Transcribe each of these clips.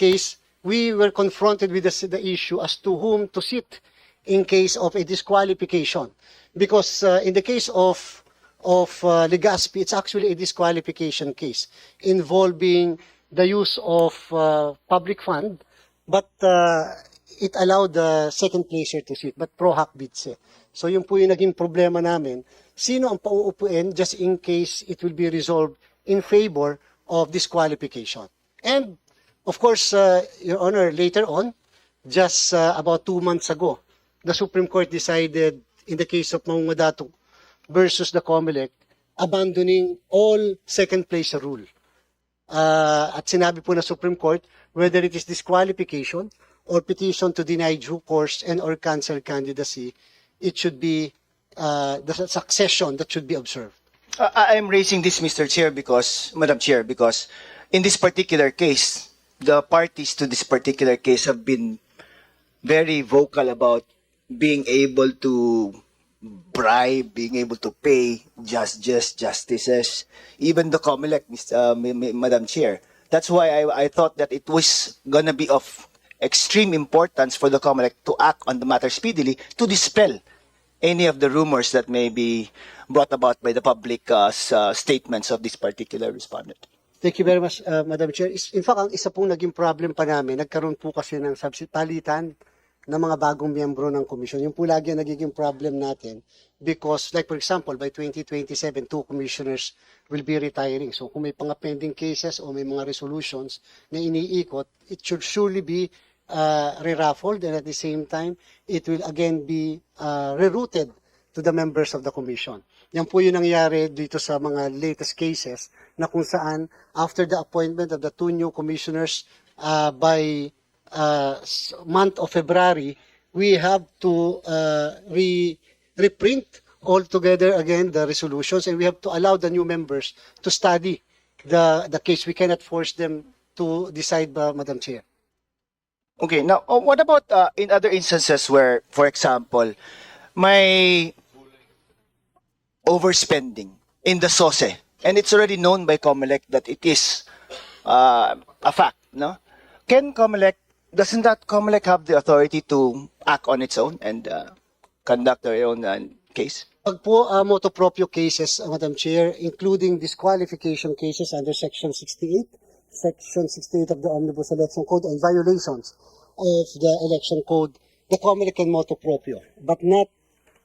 case, we were confronted with the, the issue as to whom to sit in case of a disqualification. Because uh, in the case of of uh, Legazpi, it's actually a disqualification case involving the use of uh, public fund, but uh, it allowed the second placer to sit, but pro hac bids eh. So yun po yung naging problema namin. Sino ang pauupuin just in case it will be resolved in favor of disqualification. And of course, uh, Your Honor, later on, just uh, about two months ago, the Supreme Court decided in the case of Maungadatu versus the COMELEC, abandoning all second place rule. Uh, at sinabi po ng Supreme Court, whether it is disqualification or petition to deny due course and or cancel candidacy, it should be uh, the succession that should be observed. Uh, I am raising this, Mr. Chair, because, Madam Chair, because in this particular case, the parties to this particular case have been very vocal about being able to bribe, being able to pay just, just justices, even the COMELEC. Uh, Madam Chair. That's why I, I thought that it was gonna be of extreme importance for the COMELEC to act on the matter speedily to dispel any of the rumors that may be brought about by the public uh, uh, statements of this particular respondent. Thank you very much, uh, Madam Chair. In fact, ang isa pong naging problem pa namin, nagkaroon po kasi ng subsi- palitan ng mga bagong miyembro ng komisyon. Yung po lagi ang nagiging problem natin because, like for example, by 2027, two commissioners will be retiring. So kung may mga pending cases o may mga resolutions na iniikot, it should surely be uh, re-raffled and at the same time, it will again be uh, rerouted to the members of the commission. Yan po yung nangyari dito sa mga latest cases na kung saan after the appointment of the two new commissioners uh, by uh, month of February, we have to uh, re reprint all together again the resolutions and we have to allow the new members to study the the case. We cannot force them to decide, uh, Madam Chair. Okay, now oh, what about uh, in other instances where, for example, may overspending in the SOSE, and it's already known by COMELEC that it is uh, a fact, no? Can COMELEC, doesn't that COMELEC have the authority to act on its own and uh, conduct their own uh, case? Pag po uh, motu proprio cases, uh, Madam Chair, including disqualification cases under Section 68, Section 68 of the Omnibus Election Code and violations of the election code, the Comelec can motu proprio, but not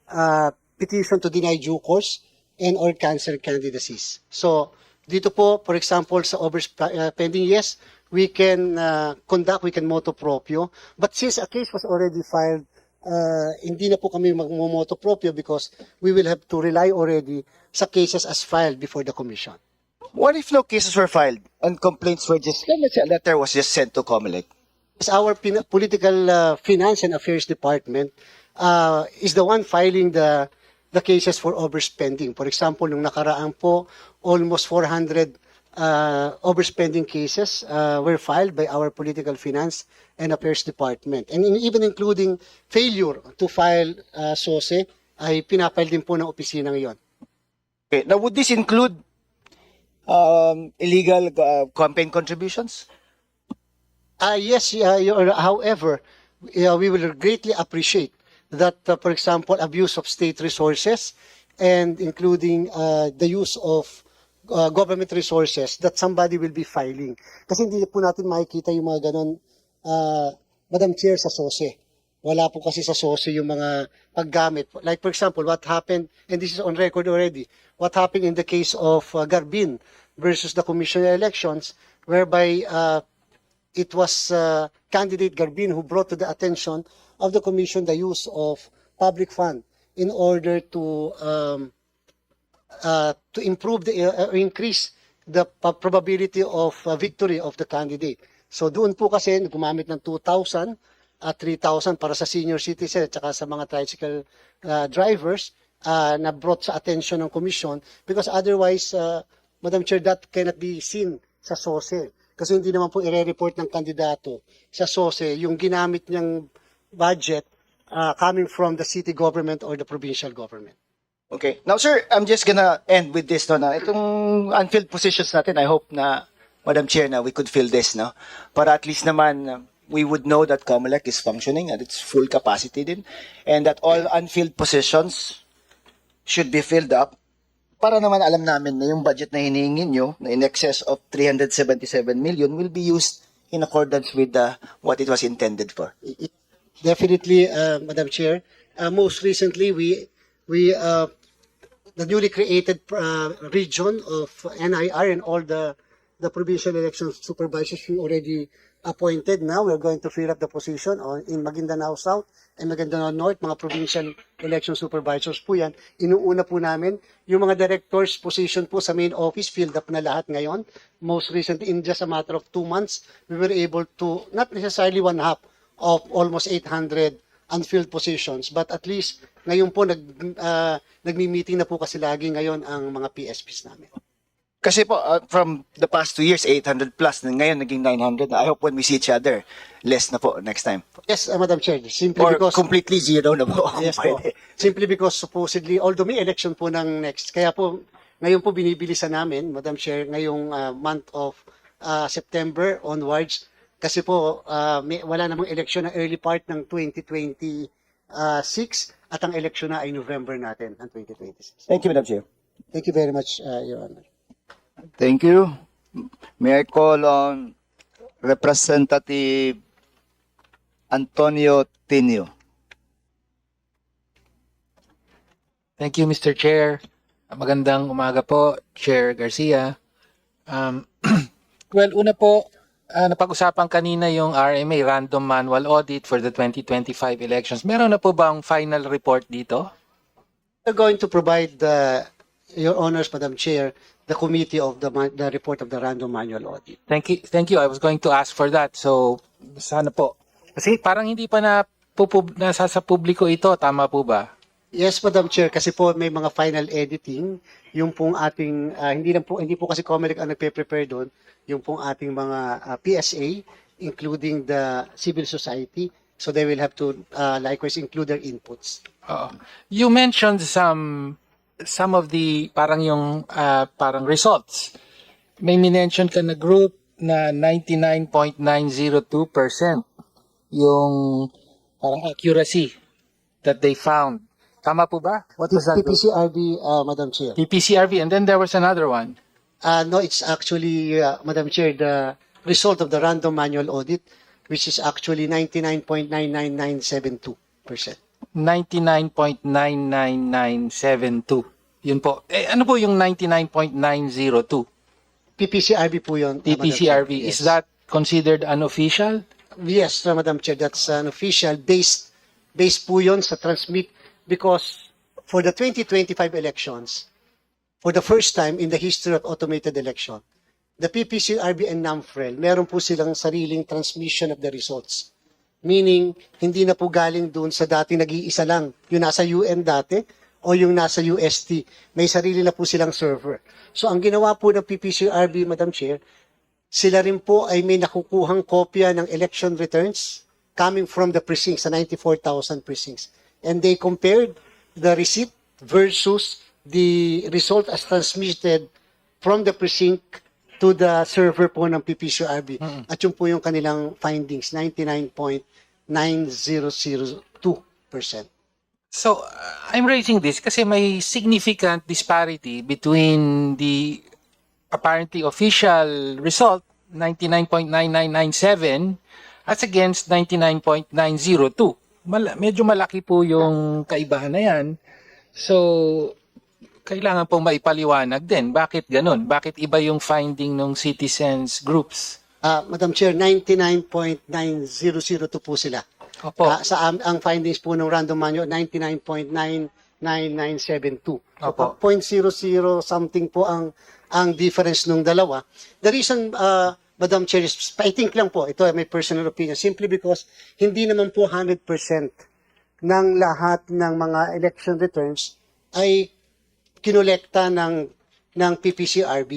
uh, petition to deny due course and or cancel candidacies. So, dito po, for example, sa overspending, yes, we can uh, conduct, we can motu proprio, but since a case was already filed, uh, hindi na po kami magmomoto proprio because we will have to rely already sa cases as filed before the commission. What if no cases were filed and complaints were just, let me say, a letter was just sent to COMELEC? As our political uh, finance and affairs department uh, is the one filing the the cases for overspending. For example, nung nakaraan po, almost 400 uh, overspending cases uh, were filed by our political finance and affairs department. And in- even including failure to file uh, SOSE, ay pinapile din po ng opisina ngayon. Okay, now would this include um, illegal uh, campaign contributions? Uh, yes, uh, however, uh, we will greatly appreciate that, uh, for example, abuse of state resources and including uh, the use of uh, government resources that somebody will be filing. Kasi hindi po natin makikita yung mga ganon, uh, Madam Chair, sa SOSE. Wala po kasi sa SOSE yung mga paggamit. Like for example, what happened, and this is on record already, what happened in the case of uh, Garbin versus the commissioner elections, whereby uh, it was uh, candidate Garbin who brought to the attention of the commission the use of public fund in order to um, uh, to improve the uh, increase the probability of uh, victory of the candidate. So doon po kasi gumamit ng 2,000 at 3,000 para sa senior citizen at sa mga tricycle uh, drivers uh, na brought sa attention ng commission because otherwise, uh, Madam Chair, that cannot be seen sa SOSE. Kasi hindi naman po i-report ng kandidato sa SOSE yung ginamit niyang budget uh, coming from the city government or the provincial government. Okay. Now, sir, I'm just gonna end with this. No, na itong unfilled positions natin, I hope na Madam Chair, na we could fill this, no? Para at least naman, uh, we would know that COMELEC is functioning at its full capacity din, and that all unfilled positions should be filled up para naman alam namin na yung budget na hinihingi nyo na in excess of 377 million will be used in accordance with the, what it was intended for. Definitely, uh, Madam Chair. Uh, most recently, we we uh, the newly created uh, region of NIR and all the the provincial election supervisors we already appointed. Now we're going to fill up the position on in Maguindanao South and Maguindanao North, mga provincial election supervisors po yan. Inuuna po namin yung mga directors position po sa main office filled up na lahat ngayon. Most recently, in just a matter of two months, we were able to not necessarily one half of almost 800 unfilled positions. But at least, ngayon po, nag, uh, nagmi-meeting na po kasi lagi ngayon ang mga PSPs namin. Kasi po, uh, from the past two years, 800 plus, ngayon naging 900. I hope when we see each other, less na po next time. Yes, uh, Madam Chair, simply Or because... completely zero na po. Yes po. Simply because supposedly, although may election po ng next, kaya po, ngayon po binibilisan namin, Madam Chair, ngayong uh, month of uh, September onwards, kasi po, uh, may, wala namang election na early part ng 2026 at ang election na ay November natin, ng 2026. Thank you, Madam Chair. Thank you very much, uh, Your Honor. Thank you. May I call on Representative Antonio Tinio. Thank you, Mr. Chair. Magandang umaga po, Chair Garcia. Um, well, una po, ah, napag-usapan kanina yung RMA, Random Manual Audit for the 2025 elections. Meron na po bang final report dito? We're going to provide the, Your Honors, Madam Chair, the committee of the, the report of the random manual audit. Thank you. Thank you. I was going to ask for that. So, sana po. Kasi parang hindi pa na pupub, nasa sa publiko ito. Tama po ba? Yes, Madam Chair, kasi po may mga final editing, yung pong ating, ah, hindi lang po, hindi po kasi Comelec ang nagpe-prepare doon, yung pong ating mga ah, PSA, including the civil society, so they will have to ah, likewise include their inputs. Oo. You mentioned some some of the parang yung ah, parang results. May minention ka na group na 99.902% yung parang accuracy that they found. Tama po ba? What was that? PPCRB, ah, Madam Chair. PPCRV and then there was another one. Uh, no, it's actually, uh, Madam Chair, the result of the random manual audit, which is actually 99.99972%. 99.99972. Yun po. Eh, ano po yung 99.902? PPCRB po yun. uh, Madam Chair. PPCRV. Yes. Is that considered unofficial? Yes, uh, Madam Chair, that's an official based based po yun sa transmit because for the 2025 elections, for the first time in the history of automated election, the PPCRB and NAMFREL, meron po silang sariling transmission of the results. Meaning, hindi na po galing doon sa dati nag-iisa lang, yung nasa UN dati o yung nasa UST. May sarili na po silang server. So, ang ginawa po ng PPCRB, Madam Chair, sila rin po ay may nakukuhang kopya ng election returns coming from the precincts, sa 94,000 precincts. And they compared the receipt versus the result as transmitted from the precinct to the server po ng PPCRB. At yun po yung kanilang findings, 99.9002%. So, uh, I'm raising this kasi may significant disparity between the apparently official result, 99.9997, as against 99.902. Mal- medyo malaki po yung kaibahan na yan. So, kailangan pong maipaliwanag din. Bakit ganun? Bakit iba yung finding ng citizens groups? Ah, Madam Chair, 99.9002 po sila. Opo. Ah, sa am- ang findings po ng random manual 99.99972. So, Opo. 0.00 something po ang ang difference nung dalawa. The reason uh, Madam Chair I think lang po ito ay may personal opinion simply because hindi naman po 100% ng lahat ng mga election returns ay kinolekta ng ng PPCRB.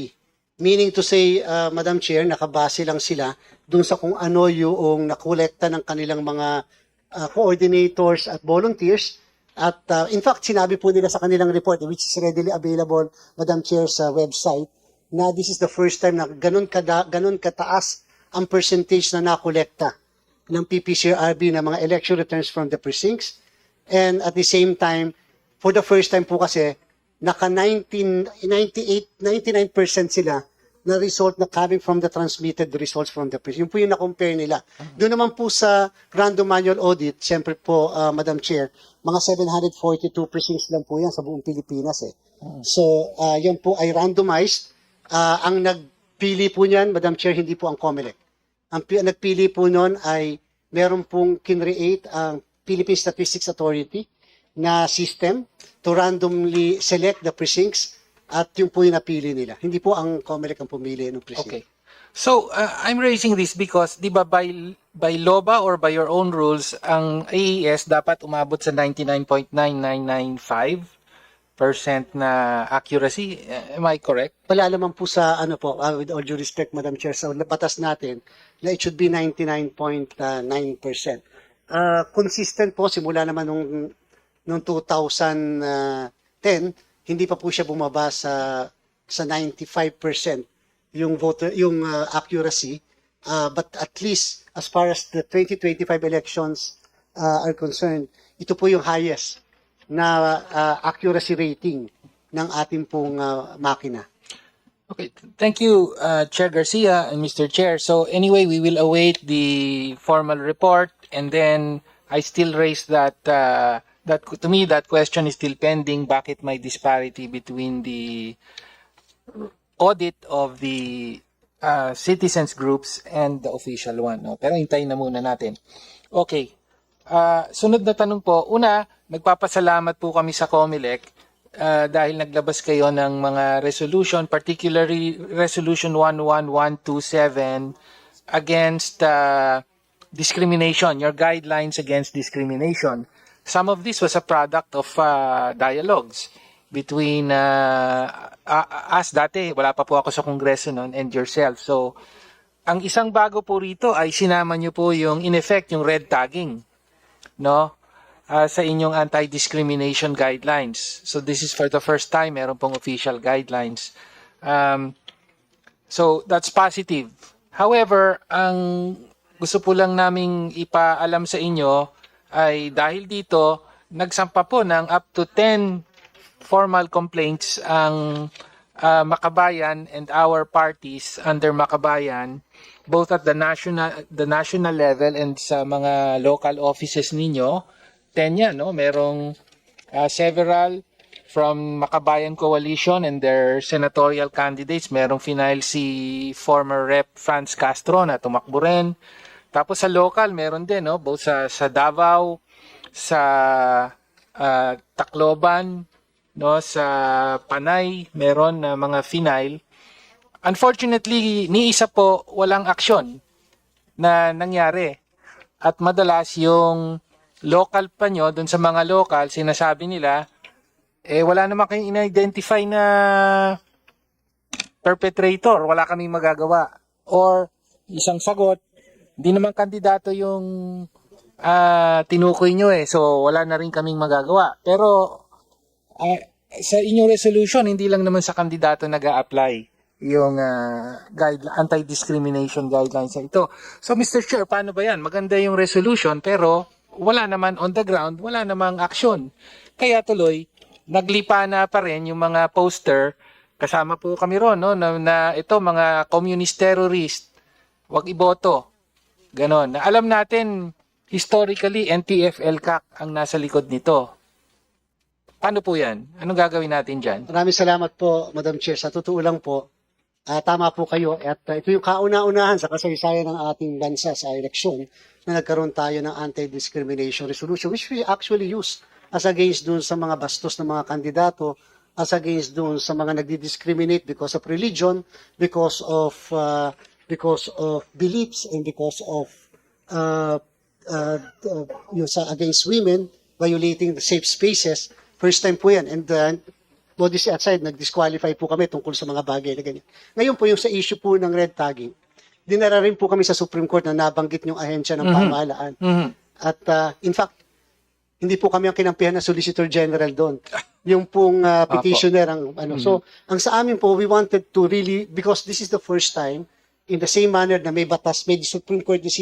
Meaning to say, uh, Madam Chair, nakabase lang sila dun sa kung ano yung nakolekta ng kanilang mga uh, coordinators at volunteers. At uh, in fact, sinabi po nila sa kanilang report, which is readily available, Madam Chair, sa website, na this is the first time na ganun, kada, ganun kataas ang percentage na nakolekta ng PPCRB na mga election returns from the precincts. And at the same time, for the first time po kasi, naka 19, 98, 99% sila na result na coming from the transmitted results from the precinct. Yun po yung na-compare nila. Doon naman po sa random manual audit, siyempre po, uh, Madam Chair, mga 742 precincts lang po yan sa buong Pilipinas eh. So, uh, yan po ay randomized. Uh, ang nagpili po niyan, Madam Chair, hindi po ang COMELEC. Ang, ang nagpili po noon ay meron pong kinreate ang Philippine Statistics Authority na system to randomly select the precincts at yung po yung napili nila. Hindi po ang COMELEC ang pumili ng precinct. Okay. So, uh, I'm raising this because, di ba, by, by law ba or by your own rules, ang AES dapat umabot sa 99.9995% na accuracy. Uh, Am I correct? Wala naman po sa ano po, uh, with all due respect, Madam Chair, sa batas natin na it should be 99.9%. Uh, consistent po, simula naman nung, nung 2010, hindi pa po siya bumaba sa sa 95% yung voter yung uh, accuracy uh, but at least as far as the 2025 elections uh, are concerned ito po yung highest na uh, accuracy rating ng ating pong uh, makina Okay, thank you, uh, Chair Garcia and Mr. Chair. So anyway, we will await the formal report, and then I still raise that uh, that to me that question is still pending. Bakit may disparity between the audit of the uh, citizens groups and the official one? No? Pero hintayin na muna natin. Okay. Uh, sunod na tanong po. Una, nagpapasalamat po kami sa COMELEC uh, dahil naglabas kayo ng mga resolution, particularly Resolution 11127 against uh, discrimination, your guidelines against discrimination. Some of this was a product of uh, dialogues between uh, us dati, wala pa po ako sa kongreso noon, and yourself. So, ang isang bago po rito ay sinama niyo po yung, in effect, yung red tagging. No? uh, sa inyong anti-discrimination guidelines. So this is for the first time, meron pong official guidelines. Um, so that's positive. However, ang gusto po lang naming ipaalam sa inyo ay dahil dito, nagsampa po ng up to 10 formal complaints ang uh, Makabayan and our parties under Makabayan both at the national the national level and sa mga local offices ninyo 10 yan, no? Merong uh, several from Makabayan Coalition and their senatorial candidates. Merong final si former Rep. Franz Castro na tumakbo rin. Tapos sa local, meron din, no? Both sa, sa Davao, sa uh, Tacloban, no? Sa Panay, meron na mga final. Unfortunately, ni isa po walang aksyon na nangyari. At madalas yung local pa nyo, dun sa mga local, sinasabi nila, eh wala naman kayong in-identify na perpetrator, wala kaming magagawa. Or, isang sagot, hindi naman kandidato yung ah, tinukoy nyo eh, so wala na rin kaming magagawa. Pero, ah, sa inyong resolution, hindi lang naman sa kandidato nag apply yung ah, guide, anti-discrimination guidelines na ito. So, Mr. Chair, paano ba yan? Maganda yung resolution, pero wala naman on the ground, wala namang aksyon. Kaya tuloy, naglipa na pa rin yung mga poster, kasama po kami ron, no, na, na ito, mga communist terrorist, wag iboto. Ganon. Alam natin, historically, NTF-LCAC ang nasa likod nito. Paano po yan? Anong gagawin natin dyan? Maraming salamat po, Madam Chair. Sa totoo lang po, ah, tama po kayo. At ah, ito yung kauna-unahan sa kasaysayan ng ating bansa sa eleksyon na nagkaroon tayo ng anti-discrimination resolution which we actually use as against dun sa mga bastos ng mga kandidato, as against dun sa mga nagdi-discriminate because of religion, because of uh, because of beliefs and because of uh, uh, uh, yung sa against women violating the safe spaces. First time po yan. And uh, modesty aside, nag-disqualify po kami tungkol sa mga bagay na ganyan. Ngayon po yung sa issue po ng red tagging, dinara rin po kami sa Supreme Court na nabanggit yung ahensya ng pamahalaan. Mhm. At uh, in fact, Hindi po kami ang kinampihan ng Solicitor General doon. Yung pong ah, petitioner ang ano. So, ang sa amin po, we wanted to really because this is the first time in the same manner na may batas, may Supreme Court decision